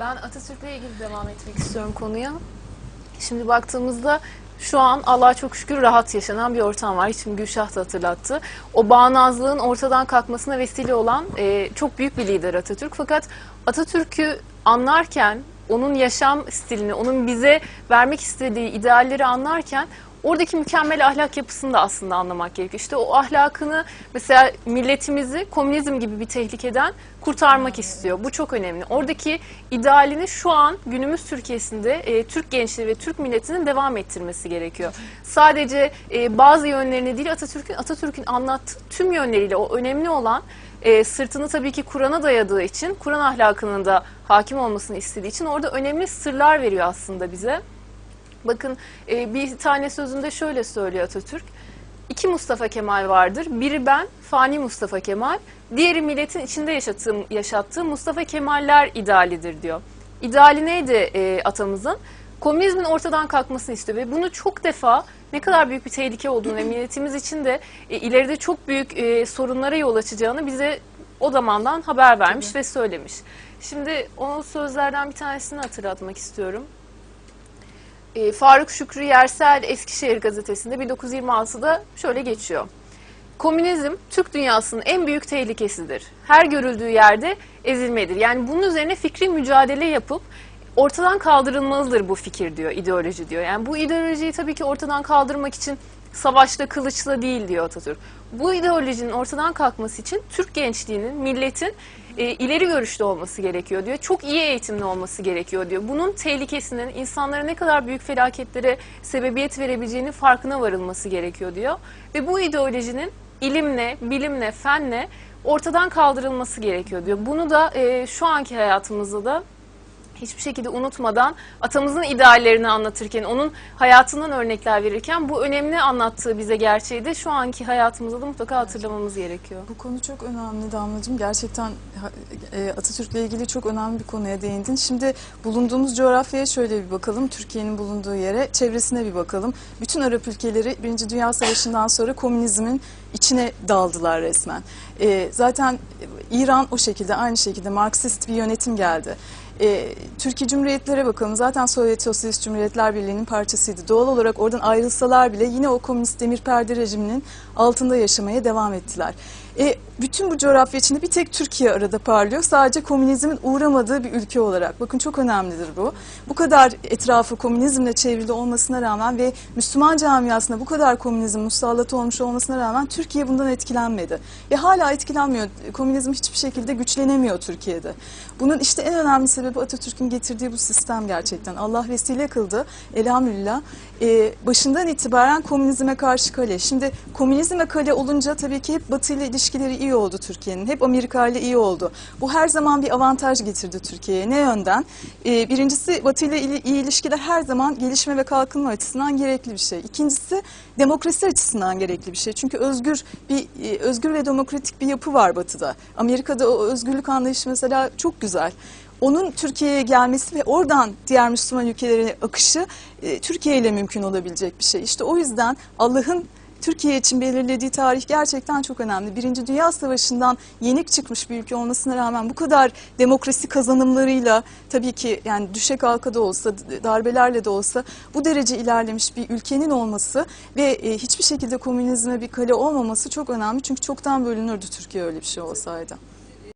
Ben Atatürk'le ilgili devam etmek istiyorum konuya. Şimdi baktığımızda şu an Allah'a çok şükür rahat yaşanan bir ortam var. Şimdi Gülşah da hatırlattı. O bağnazlığın ortadan kalkmasına vesile olan e, çok büyük bir lider Atatürk. Fakat Atatürk'ü anlarken, onun yaşam stilini, onun bize vermek istediği idealleri anlarken oradaki mükemmel ahlak yapısını da aslında anlamak gerekiyor. İşte o ahlakını mesela milletimizi komünizm gibi bir tehlikeden kurtarmak istiyor. Bu çok önemli. Oradaki idealini şu an günümüz Türkiye'sinde e, Türk gençleri ve Türk milletinin devam ettirmesi gerekiyor. Sadece e, bazı yönlerini değil Atatürk'ün Atatürk'ün anlattığı tüm yönleriyle o önemli olan e, sırtını tabii ki Kur'an'a dayadığı için, Kur'an ahlakının da hakim olmasını istediği için orada önemli sırlar veriyor aslında bize. Bakın e, bir tane sözünde şöyle söylüyor Atatürk. İki Mustafa Kemal vardır. Biri ben, fani Mustafa Kemal. Diğeri milletin içinde yaşattığım, yaşattığı Mustafa Kemaller idealidir diyor. İdeali neydi e, atamızın? Komünizmin ortadan kalkmasını istiyor ve bunu çok defa ne kadar büyük bir tehlike olduğunu ve milletimiz için de e, ileride çok büyük e, sorunlara yol açacağını bize o zamandan haber vermiş ve söylemiş. Şimdi o sözlerden bir tanesini hatırlatmak istiyorum. E, Faruk Şükrü Yersel Eskişehir gazetesinde 1926'da şöyle geçiyor. Komünizm Türk dünyasının en büyük tehlikesidir. Her görüldüğü yerde ezilmedir. Yani bunun üzerine fikri mücadele yapıp ortadan kaldırılmalıdır bu fikir diyor, ideoloji diyor. Yani bu ideolojiyi tabii ki ortadan kaldırmak için savaşla, kılıçla değil diyor Atatürk. Bu ideolojinin ortadan kalkması için Türk gençliğinin, milletin e, ileri görüşlü olması gerekiyor diyor. Çok iyi eğitimli olması gerekiyor diyor. Bunun tehlikesinin insanlara ne kadar büyük felaketlere sebebiyet verebileceğinin farkına varılması gerekiyor diyor. Ve bu ideolojinin ilimle, bilimle, fenle ortadan kaldırılması gerekiyor diyor. Bunu da e, şu anki hayatımızda da hiçbir şekilde unutmadan atamızın ideallerini anlatırken, onun hayatından örnekler verirken bu önemli anlattığı bize gerçeği de şu anki hayatımızda da mutlaka hatırlamamız gerekiyor. Bu konu çok önemli Damlacığım. Gerçekten e, Atatürk'le ilgili çok önemli bir konuya değindin. Şimdi bulunduğumuz coğrafyaya şöyle bir bakalım. Türkiye'nin bulunduğu yere, çevresine bir bakalım. Bütün Arap ülkeleri Birinci Dünya Savaşı'ndan sonra komünizmin içine daldılar resmen. E, zaten İran o şekilde, aynı şekilde Marksist bir yönetim geldi. E, Türkiye Cumhuriyetlere bakalım. Zaten Sovyet Sosyalist Cumhuriyetler Birliği'nin parçasıydı. Doğal olarak oradan ayrılsalar bile yine o komünist demir perde rejiminin altında yaşamaya devam ettiler. E, bütün bu coğrafya içinde bir tek Türkiye arada parlıyor. Sadece komünizmin uğramadığı bir ülke olarak. Bakın çok önemlidir bu. Bu kadar etrafı komünizmle çevrili olmasına rağmen ve Müslüman camiasına bu kadar komünizm musallat olmuş olmasına rağmen Türkiye bundan etkilenmedi. Ve hala etkilenmiyor. Komünizm hiçbir şekilde güçlenemiyor Türkiye'de. Bunun işte en önemli sebebi Atatürk'ün getirdiği bu sistem gerçekten. Allah vesile kıldı elhamdülillah. Ee, başından itibaren komünizme karşı kale. Şimdi komünizme kale olunca tabii ki hep Batı ile ilişkileri iyi oldu Türkiye'nin. Hep Amerika ile iyi oldu. Bu her zaman bir avantaj getirdi Türkiye'ye. Ne yönden? Ee, birincisi Batı ile ili- iyi ilişkiler her zaman gelişme ve kalkınma açısından gerekli bir şey. İkincisi demokrasi açısından gerekli bir şey. Çünkü özgür bir e, özgür ve demokratik bir yapı var Batı'da. Amerika'da o özgürlük anlayışı mesela çok güzel. Onun Türkiye'ye gelmesi ve oradan diğer Müslüman ülkelere akışı e, Türkiye ile mümkün olabilecek bir şey. İşte o yüzden Allah'ın Türkiye için belirlediği tarih gerçekten çok önemli. Birinci Dünya Savaşı'ndan yenik çıkmış bir ülke olmasına rağmen bu kadar demokrasi kazanımlarıyla tabii ki yani düşe kalka da olsa darbelerle de olsa bu derece ilerlemiş bir ülkenin olması ve e, hiçbir şekilde komünizme bir kale olmaması çok önemli. Çünkü çoktan bölünürdü Türkiye öyle bir şey olsaydı.